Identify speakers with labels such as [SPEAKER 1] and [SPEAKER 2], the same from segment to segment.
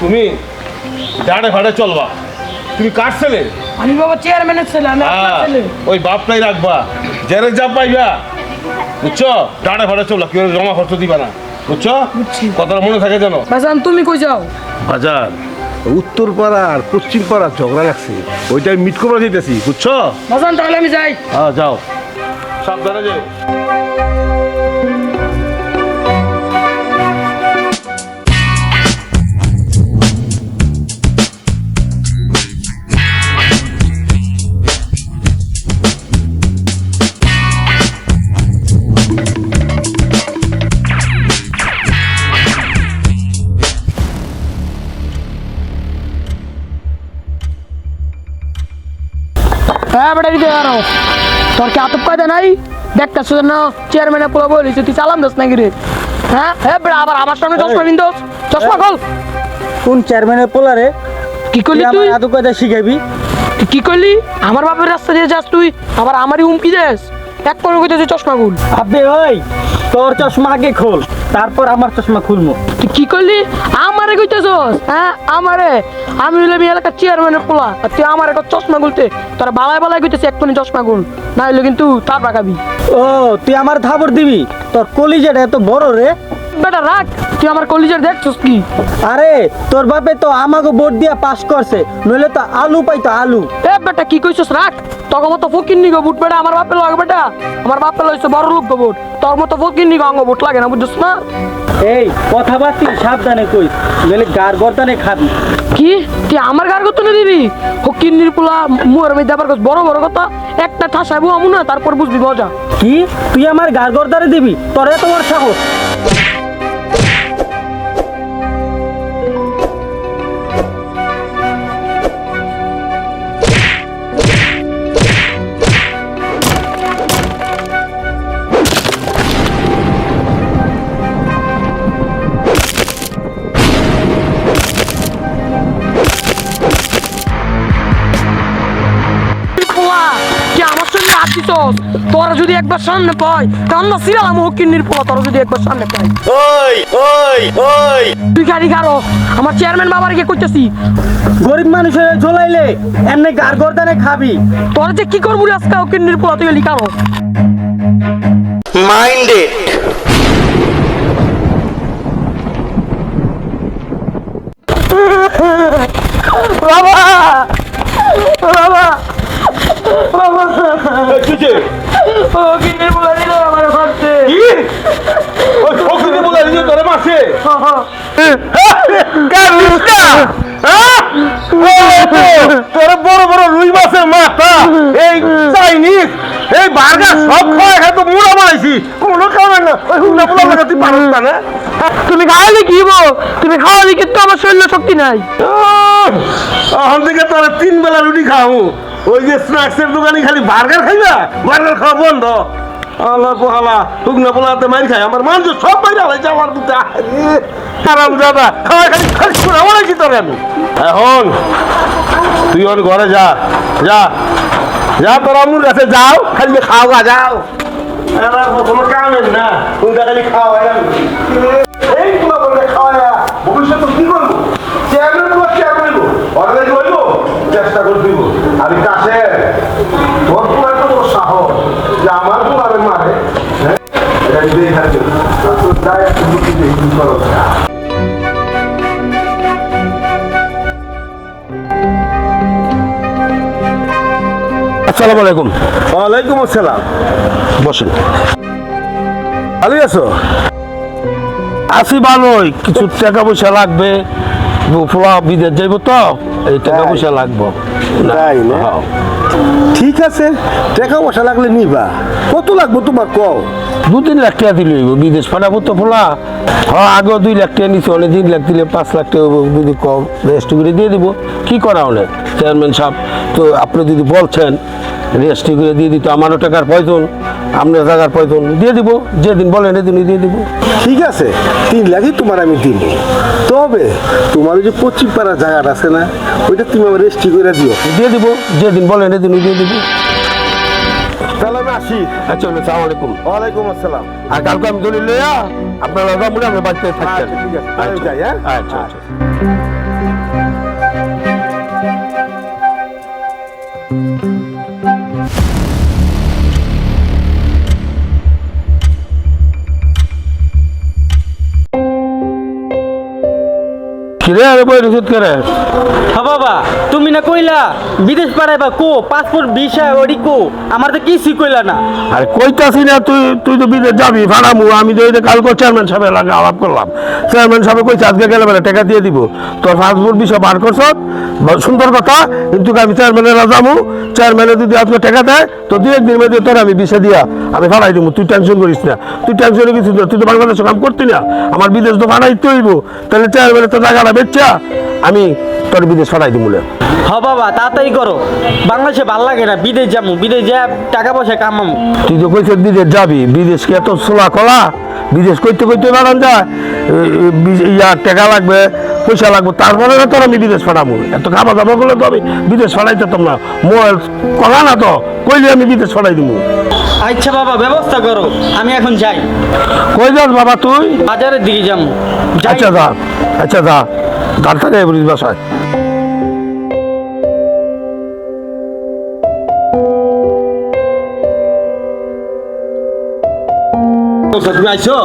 [SPEAKER 1] তুমি ডাড়ে ফাড়ে চলবা। তুমি কার ছেলে?
[SPEAKER 2] আমি বাবা চেয়ারম্যানের ছেলে আমি আপনার
[SPEAKER 1] হ্যাঁ,
[SPEAKER 2] ছেলে।
[SPEAKER 1] ওই বাপটাই রাখবা। জেরে যা পাইবা। বুঝছ? ডাড়ে ফাড়ে চলবা কেউ জমা খরচ দিবা না। বুঝছ। কথাটা মনে থাকে জানো
[SPEAKER 2] ভাইজান তুমি কই যাও?
[SPEAKER 1] বাজার উত্তর পাড়া আর পশ্চিম পাড়া ঝগড়া লাগছে। ওইটাই মিট করে দিতেছি বুঝছ?
[SPEAKER 2] ভাইজান তাহলে আমি যাই।
[SPEAKER 1] হ্যাঁ যাও। সাবধানে যাও।
[SPEAKER 2] হ্যাঁ বেটা দিতে তোর কি আতপ কায়দা নাই? দেখতে শুধু না চেয়ারম্যানের পোলা বলিস তুই চালাম দাস নাকি রে? হ্যাঁ হ্যাঁ বেটা আবার আমার সামনে চশমা চশমা খোল।
[SPEAKER 3] কোন চেয়ারম্যানের পোলারে
[SPEAKER 2] কি করলি
[SPEAKER 3] তুই কথা শিখাবি?
[SPEAKER 2] তুই কি করলি? আমার বাপের রাস্তা দিয়ে যাস তুই আবার আমারই হুমকি দেস। এক করে কইতেছিস চশমা খুল।
[SPEAKER 3] আবে ওই তোর চশমা আগে খোল। তারপর আমার চশমা খুলবো।
[SPEAKER 2] তুই কি করলি? আমারে কইতেছস? হ্যাঁ আমারে। আমি হইলে আমি এলাকার চেয়ারম্যানের পোলা। আর তুই আমার একটা চশমা গুলতে তোরা বালায় বালায় কইতেছিস এক্ষুনি চশমা গুল না হইলে কিন্তু তার পাকাবি
[SPEAKER 3] ও তুই আমার ধাবর দিবি? তোর কলিজাটা এত বড় রে।
[SPEAKER 2] বেটা রাখ। তুই আমার কলিজার দেখছস কি?
[SPEAKER 3] আরে তোর বাপে তো আমাকে ভোট দিয়া পাস করছে নইলে তো আলু পাইতো আলু।
[SPEAKER 2] এ বেটা কি কইছস? রাখ। তোর মতো ফকির নিগো বুট বেটা আমার বাপে লাগে বেটা। আমার বাপে লইছে বড় লোক বুট। তোর মতো ফকির নিগো অঙ্গ বুট লাগে না বুঝছস না?
[SPEAKER 3] এই কথাবার্তি সাবধানে কই নইলে গার গর্দানে খাবি।
[SPEAKER 2] কি? তুই আমার গার দিবি? ফকির নিরপুলা মুয়ের মধ্যে আবার কস বড় বড় কথা। একটা ঠাসাইবো আমু না তারপর বুঝবি মজা।
[SPEAKER 3] কি? তুই আমার গার দিবি? তোর এত বড় সাহস।
[SPEAKER 2] সঙ্গে তোরা যদি একবার সামনে পাই কান্না সিরালাম ফকির নিরপুলা তোরা যদি একবার সামনে পাই।
[SPEAKER 1] ওই ওই ওই।
[SPEAKER 2] তুই গাড়ি গাড়ো। আমার চেয়ারম্যান বাবার গিয়ে কইতেছি
[SPEAKER 3] গরিব মানুষের ঝোলাইলে এমনি গার গর্দানে খাবি।
[SPEAKER 2] তোরা যে কি করব আজকে ফকির নিরপুলা তুই লিখারো
[SPEAKER 4] minded.
[SPEAKER 2] বাবা! বাবা!
[SPEAKER 1] কিছে
[SPEAKER 2] ফকির নিরপুলা দিল আমার মারতে।
[SPEAKER 1] কি? ওই ফকিরে বলে তোরে মাসে তোরা বড় বড় রুই মাছের মাথা। এই চাইনিজ এই বার্গার সব খাওয়া খায় তো মুড়া বানাইছি কোনো খাওয়া না। ওই হুন্ডা পোলা লাগা তুই পারস না
[SPEAKER 2] তুমি খাওয়ালি কি বো তুমি খাওয়ালি কিন্তু আমার শরীরে শক্তি নাই।
[SPEAKER 1] এখন থেকে তোরা তিন বেলা রুটি খাও ওই যে স্ন্যাক্সের দোকানে খালি বার্গার খাইবা? বার্গার খাওয়া বন্ধ। আল্লাহ পোহালা শুকনা পোলাতে মারি খায়। আমার মানুষ সব বাইরে হয়েছে আমার বুঝতে আরাম দাদা খাওয়া খালি খালি শোনা বলেছি তোর আমি। এখন, তুই ওর ঘরে যা। যা। যা তোর আমুর কাছে, যাও। খালি খাওয়া যাও। না খালি খাওয়া এই খাওয়া ভবিষ্যতে কি করব? চেয়ারম্যান তোমার হইব? চেষ্টা করে দিব আমি কাছে তোর পুরো এত বড় সাহস যে আমার পুরারে মারে হ্যাঁ থাকে একটু করো।
[SPEAKER 5] আসসালামু আলাইকুম
[SPEAKER 1] ওয়ালাইকুম আসসালাম।
[SPEAKER 5] বসেন।
[SPEAKER 1] ভালোই আছো?
[SPEAKER 5] আছি ভালোই। কিছু টাকা পয়সা লাগবে। ফুলা বিদেশ যাইব তো এই টাকা পয়সা লাগবে।
[SPEAKER 1] তাই না?
[SPEAKER 5] হ্যাঁ।
[SPEAKER 1] ঠিক আছে টাকা পয়সা লাগলে নিবা। কত লাগবে তোমার কও?
[SPEAKER 5] দু তিন লাখ টাকা দিলে হইব। বিদেশ পাঠাবো তো ফোলা? হ্যাঁ আগেও দুই লাখ টাকা নিচ্ছে অনেক তিন লাখ দিলে পাঁচ লাখ টাকা যদি কম রেজিস্ট্রি করে দিয়ে দিব। কি করা হলে? চেয়ারম্যান সাহেব তো আপনি যদি বলছেন রেজিস্ট্রি করে দিয়ে দিত আমারও টাকার প্রয়োজন আপনার টাকার প্রয়োজন দিয়ে দিব। যেদিন বলেন এদিনই দিয়ে দিব।
[SPEAKER 1] ঠিক আছে তিন লাখই তোমার আমি দিব তবে তোমার ওই যে পশ্চিম পাড়ার জায়গাটা আছে না ওইটা তুমি আমার রেজিস্ট্রি করে দিও।
[SPEAKER 5] দিয়ে দিব যেদিন বলেন এদিনই দিয়ে দিব।
[SPEAKER 1] তাহলে আমি আসি
[SPEAKER 5] আচ্ছা আসসালামু আলাইকুম
[SPEAKER 1] ওয়ালাইকুম আসসালাম
[SPEAKER 5] আর কালকে আমি লইয়া আপনারা আমরা বাড়িতে থাকতেন
[SPEAKER 1] আচ্ছা, ঠিক আছে। যাই, হ্যাঁ?
[SPEAKER 5] আচ্ছা আচ্ছা রে আরে বই রসিদ করে।
[SPEAKER 3] বাবা তুমি না কইলা বিদেশ পাড়াইবা কো পাসপোর্ট ভিসা ওডি কো আমার তো কিছুই কইলা না।
[SPEAKER 5] আরে কইতাছি না তুই তুই তো বিদেশ যাবি ভাড়ামু আমি তো এই কালকে চেয়ারম্যান সাহেবের লাগে আলাপ করলাম। চেয়ারম্যান সাহেব কইছে আজকে গেলে বেলা টাকা দিয়ে দিব। তোর পাসপোর্ট বিষয় বার করছ সুন্দর কথা কিন্তু আমি চেয়ারম্যানের যাব চেয়ারম্যানে যদি আজকে টাকা দেয় তো দুই একদিন মধ্যে তোর আমি বিষয় দিয়া আমি ভাড়াই দিব তুই টেনশন করিস না। তুই টেনশন কিছু তুই তো বাংলাদেশে কাম করতি না আমার বিদেশ তো ভাড়াইতে হইব। তাহলে চেয়ারম্যানের তো জায়গাটা বেচা আমি তোর বিদেশ ভাড়াই দিব না
[SPEAKER 3] হ বাবা তাড়াতাড়ি করো। বাংলাদেশে ভালো লাগে না বিদেশ যাব বিদেশ যা টাকা পয়সা কামামু।
[SPEAKER 5] তুই তো কইছিস বিদেশ যাবি বিদেশ কি এত সোলা কলা? বিদেশ কইতে কইতে বাড়ান বি- ইয়া টাকা লাগবে পয়সা লাগবে তারপরে না তোর আমি বিদেশ পাঠাবো এত খাবার দাবার করলে তো আমি বিদেশ পাঠাইতে না। মোবাইল কলা না তো কইলে আমি বিদেশ পাঠাই দিব
[SPEAKER 3] আচ্ছা বাবা ব্যবস্থা করো আমি এখন যাই।
[SPEAKER 5] কই যাস বাবা তুই?
[SPEAKER 3] বাজারের দিকে যাব
[SPEAKER 5] আচ্ছা যা। আচ্ছা গাড়ি থাকে বলিস বাসায়।
[SPEAKER 1] তুমি আইছো?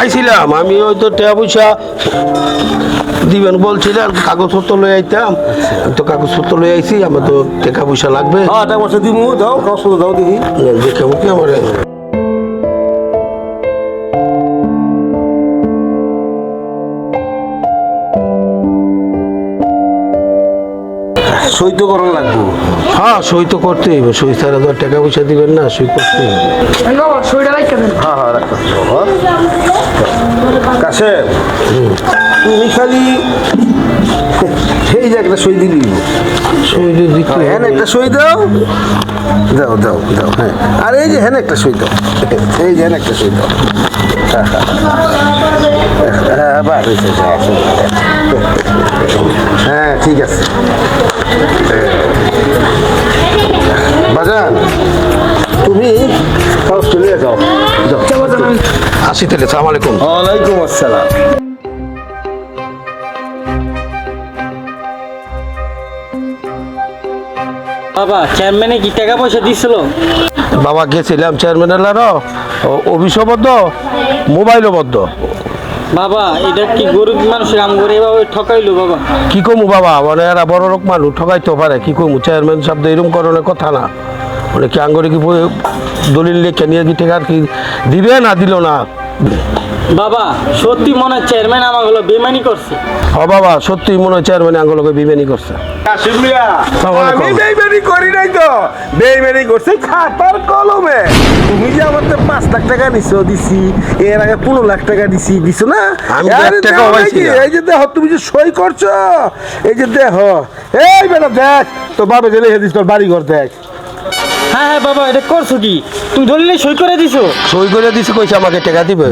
[SPEAKER 5] আইছিলাম। আমি ওই তো টাকা পয়সা দিবেন বলছিলেন কাগজপত্র লয়ে আইতাম। আমি তো কাগজপত্র লয়ে আইছি আমার তো টাকা পয়সা লাগবে।
[SPEAKER 1] হ্যাঁ টাকা পয়সা দিমু দাও রসদ দাও দেখি।
[SPEAKER 5] দেখে মুখে আমার।
[SPEAKER 1] সই তো করা লাগবো।
[SPEAKER 5] হ্যাঁ সই তো করতে হইবে সই ছাড়া তো আর টাকা পয়সা দিবেন না সই করতে হইবে
[SPEAKER 1] হ্যাঁ হ্যাঁ রাখো। কাশেম তুমি খালি সেই যে একটা সই দিলি
[SPEAKER 5] সই যদি
[SPEAKER 1] হ্যাঁ একটা সই দাও। দাও দাও দাও হ্যাঁ। আর এই যে হ্যাঁ একটা সই দাও। এই যে হ্যাঁ একটা সই দাও। হ্যাঁ, হ্যাঁ। হ্যাঁ হ্যাঁ, হ্যাঁ ঠিক আছে। বাজান তুমি অস্ট্রেলিয়া যাও।
[SPEAKER 5] আসি তাহলে সালাম আলাইকুম।
[SPEAKER 1] ওয়ালাইকুম আসসালাম।
[SPEAKER 3] বাবা চেয়ারম্যানে কি টাকা পয়সা দিছিল?
[SPEAKER 5] বাবা গেছিলাম চেয়ারম্যানের লারো অফিসও বদ্ধ মোবাইলও বদ্ধ
[SPEAKER 3] বাবা, এটা কি গরিব মানুষের আম করে এভাবে ঠকাইলো বাবা?
[SPEAKER 5] কি কমু বাবা? মানে এরা বড় লোক মানুষ, ঠকাইতে পারে। কি কমু? চেয়ারম্যান শব্দ এরকম করণের কথা না। মানে কি আঙ্গরে কি দলিল লেখে নিয়ে কি টাকা কি দিবে না দিল না?
[SPEAKER 3] বাবা সত্যি মনে হয় চেয়ারম্যান আমার হলো বেমানি করছে।
[SPEAKER 5] হ বাবা সত্যি মনে হয় চেয়ারম্যান আঙ্গলকে বিবেনি করছে।
[SPEAKER 1] আমি বেইমানি করি নাই তো। বেইমানি করছে খাতার কলমে। তুমি যে আমার তো পাঁচ লাখ টাকা নিছো দিছি এর আগে পনেরো লাখ টাকা দিছি দিছো না?
[SPEAKER 5] আমি তো এক
[SPEAKER 1] আরে
[SPEAKER 5] টাকাও
[SPEAKER 1] দেও
[SPEAKER 5] পাইছি না।
[SPEAKER 1] এই যে দেহ তুমি যে সই করছ এই যে দেহ। এই বেটা দেখ তো বাবে যে লিখে দিস তোর বাড়ি ঘর দেখ।
[SPEAKER 3] হ্যাঁ হ্যাঁ বাবা এটা করছ কি? তুমি দলিলে সই করে দিছো।
[SPEAKER 5] সই করে দিছে কইছে আমাকে টাকা দিবে।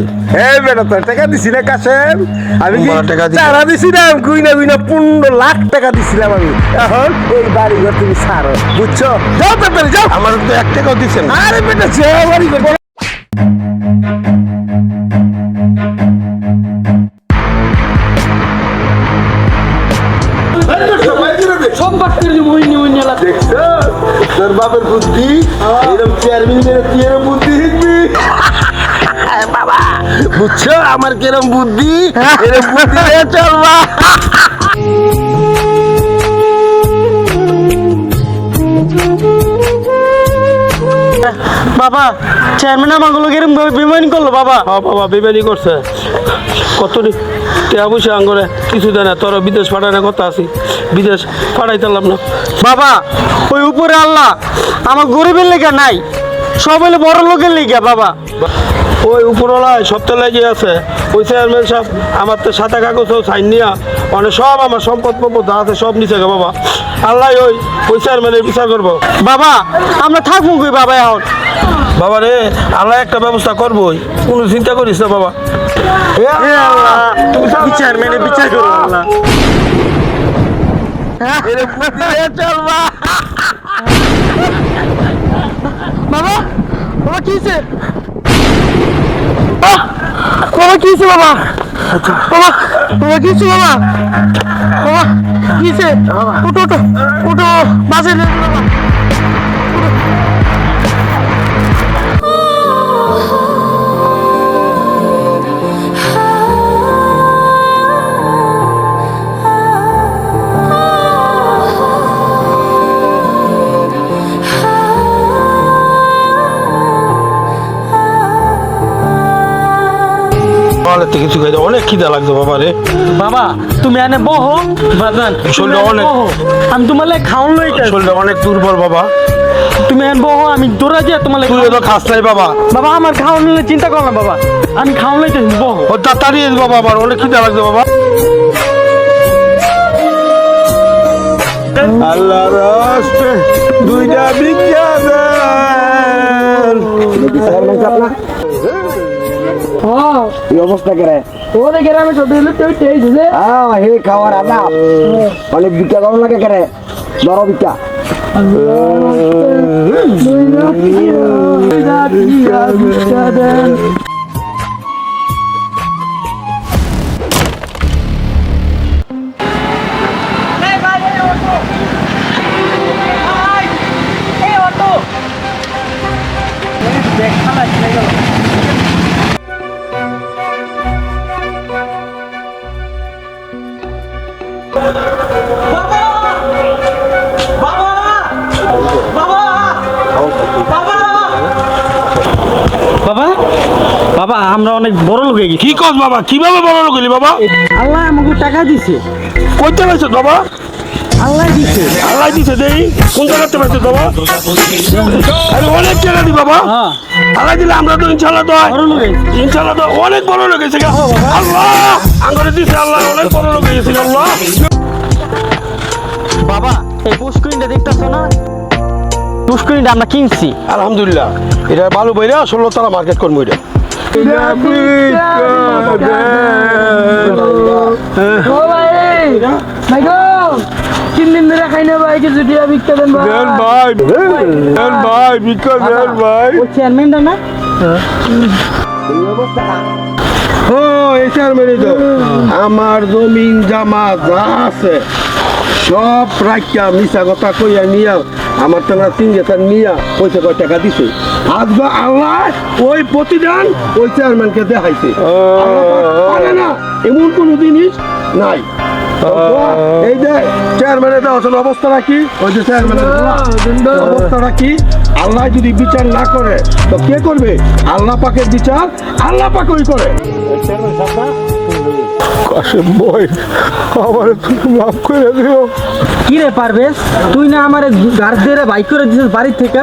[SPEAKER 1] এই বেটা তোর টাকা দিছি না কাশেম? আমি কি
[SPEAKER 5] টাকা দিছি।
[SPEAKER 1] টাকা দিছিলাম? কুইনা কুইনা পনেরো লাখ টাকা দিছিলাম আমি। এখন এই বাড়ি ঘর তুমি ছাড়ো বুঝছ? যাও তাড়াতাড়ি যাও।
[SPEAKER 5] আমার তো এক টাকাও দিচ্ছেন
[SPEAKER 1] আরে বেটা যাও বাড়ি ঘর।
[SPEAKER 2] করে দিব
[SPEAKER 1] দেখছ তোর বাপের বুদ্ধি? এরকম চেয়ারম্যান মেরে তুই এরকম বুদ্ধি শিখবি বাবা বুঝছ? আমার কিরম বুদ্ধি? এরকম বুদ্ধি চলবা
[SPEAKER 3] বাবা চেয়ারম্যান এরকম বেমানি করল বাবা।
[SPEAKER 5] হ্যাঁ বাবা বিবেনি করছে। কত টাকা পয়সা আঙ্গরে কিছু দেয় না তোর বিদেশ পাঠানোর কথা আছি। বিদেশ পাঠাইতাম না।
[SPEAKER 3] বাবা ওই উপরে আল্লাহ আমার গরিবের লেগে নাই সব হলে বড় লোকের লেগে বাবা।
[SPEAKER 5] ওই উপরওয়ালায় সপ্তাহ লেগে আছে। ওই চেয়ারম্যান সাহেব আমার তো সাদা কাগজ সাইন নিয়া মানে সব আমার সম্পদ সম্পদ আছে সব নিচে গে বাবা। আল্লাহ ওই ওই চেয়ারম্যানের বিচার করব।
[SPEAKER 3] বাবা আমরা থাকব কই বাবা এখন?
[SPEAKER 5] বাবা রে আল্লাহ একটা ব্যবস্থা করবোই। কোনো চিন্তা করিস না বাবা।
[SPEAKER 3] বিচার মেনে বিচার করো আল্লাহ।
[SPEAKER 2] বাবা বাবা কি হয়েছে বাবা কি হয়েছে বাবা? বাবা বাবা কি হয়েছে বাবা? বাবা কি হয়েছে ওটো ওটো ওটো বাসে বাবা।
[SPEAKER 5] অনেক খিদা লাগছে বাবা রে।
[SPEAKER 3] বাবা তুমি এনে বহো বাজান
[SPEAKER 5] শরীরটা অনেক-
[SPEAKER 3] আমি তোমার লাগে খাওন লইতে
[SPEAKER 5] শরীরটা অনেক দুর্বল বাবা।
[SPEAKER 3] তুমি এনে বহো আমি দৌড়া যে তোমার
[SPEAKER 5] তুই তো খাস নাই বাবা।
[SPEAKER 3] বাবা আমার খাওন নিলে চিন্তা করো না বাবা। আমি খাওন লইতে বহো।
[SPEAKER 5] ও তাড়াতাড়ি বাবা আমার অনেক খিদা লাগছে বাবা। আল্লাহ রাস্তে দুইটা
[SPEAKER 2] হ্যাঁ
[SPEAKER 4] এই অবস্থা করে?
[SPEAKER 2] ও দেখে আমি ছোট হলে তুই তেইশ যে
[SPEAKER 4] হ্যাঁ হে খাওয়ার আদা অনেক বিকা গরম লাগে করে। বড় বিকা।
[SPEAKER 3] বাবা বাবা আমরা অনেক বড় লোক গেছি।
[SPEAKER 5] কি কস বাবা? কীভাবে বড় লোক হলি বাবা?
[SPEAKER 3] আল্লাহ আমাকে টাকা দিছে।
[SPEAKER 5] কইতে পারছ বাবা?
[SPEAKER 3] আল্লাহ দিছে।
[SPEAKER 5] আল্লাহ দিছে দেই। কোন জায়গাতে পাইছো বাবা? আরে অনেক টাকা দি বাবা।
[SPEAKER 3] হ্যাঁ।
[SPEAKER 5] আল্লাহ দিলে আমরা তো ইনশাআল্লাহ তো
[SPEAKER 3] বড় লোক হয়েছি।
[SPEAKER 5] ইনশাআল্লাহ তো অনেক বড় লোক হয়েছে আল্লাহ! আঙ্গরে দিছে আল্লাহ অনেক বড় লোক হয়েছে আল্লাহ।
[SPEAKER 3] বাবা এই পুষ্করিণটা দেখতেছো না? পুষ্করিণটা আমরা কিনছি।
[SPEAKER 5] আলহামদুলিল্লাহ। এটা ভালো বইরা ষোলো তারা মার্কেট করব এটা।
[SPEAKER 2] ও ভাই ভাই গো তিন দিন ধরে খাই না ভাই কিছু দিয়া বিক্রি দেন ভাই।
[SPEAKER 5] ভাই দেন ভাই বিকল দেন ভাই।
[SPEAKER 3] চেয়ারম্যানটা না?
[SPEAKER 5] ও এই চেয়ারম্যানই তো। আমার জমিন জামা যা আছে সব রাখিয়া মিশা কথা কইয়া নিয়া আমার তো না তিন গেতার নিয়া পয়সা কয় টাকা দিছে। আজকে আল্লাহ ওই প্রতিদান ওই চেয়ারম্যানকে দেখাইছে। না এমন কোন জিনিস নাই। এই যে চেয়ারম্যানের দেওয়া অবস্থা রাখি ওই যে চেয়ারম্যানের অবস্থা রাখি আল্লাহ যদি বিচার না করে তো কে করবে? আল্লাহ পাকের বিচার আল্লাহ পাকই করে। কাশেম বই আমার মাফ করে দিও।
[SPEAKER 3] কি রে তুই না আমার গার্ডদের বাইক করে দিছিস বাড়ির থেকে?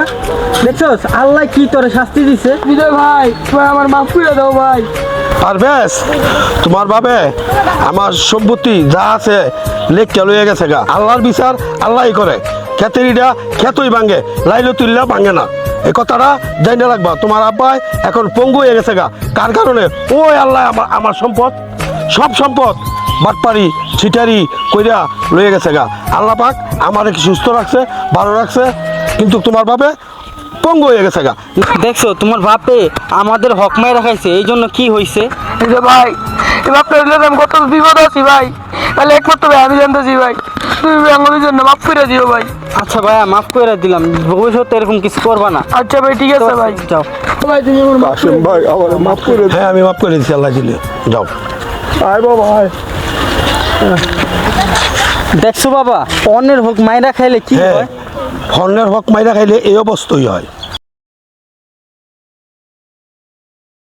[SPEAKER 3] দেখছস? আল্লাহ কি তোরে শাস্তি দিছে?
[SPEAKER 2] বিজয় ভাই ভাই আমার মাফ করে দাও ভাই।
[SPEAKER 5] তোমার ভাবে আমার সম্পত্তি যা আছে লেখকে লইয়া গেছে গা। আল্লাহর বিচার আল্লাহই করে। খেতেরিটা খেতই ভাঙে লাইলো তুললেও ভাঙে না। এ কথাটা জানি রাখবা তোমার আব্বাই এখন পঙ্গু হয়ে গেছে গা। কার কারণে? ওই আল্লাহ আমার আমার সম্পদ। সব সম্পদ বাটপারি ছিটারি কইরা লইয়া গেছে গা। আল্লাহ পাক আমার সুস্থ রাখছে ভালো রাখছে কিন্তু তোমার ভাবে পঙ্গু হয়ে গেছে গা।
[SPEAKER 3] দেখছ তোমার বাপে আমাদের হকমায় রাখাইছে এই জন্য কি
[SPEAKER 2] হয়েছে ভাই এবার পেলে আমি কত বিপদ আছি ভাই। তাহলে একমাত্র ভাই আমি জানতেছি ভাই তুমি বেঙ্গলের জন্য মাফ করে দিও ভাই।
[SPEAKER 3] আচ্ছা ভাইয়া মাফ করে দিলাম ভবিষ্যতে এরকম কিছু করবা না।
[SPEAKER 2] আচ্ছা ভাই ঠিক আছে ভাই।
[SPEAKER 3] যাও।
[SPEAKER 2] ভাই তুমি
[SPEAKER 5] ভাই আমার মাফ করে হ্যাঁ আমি মাফ করে দিচ্ছি আল্লাহ দিলে। যাও। আয় বাবা আয়।
[SPEAKER 3] দেখছ বাবা অন্যের হোক মাইরা খাইলে কি
[SPEAKER 5] হ্যাঁ
[SPEAKER 3] হয়?
[SPEAKER 5] অন্যের হোক মাইরা খাইলে এই অবস্থাই হয়।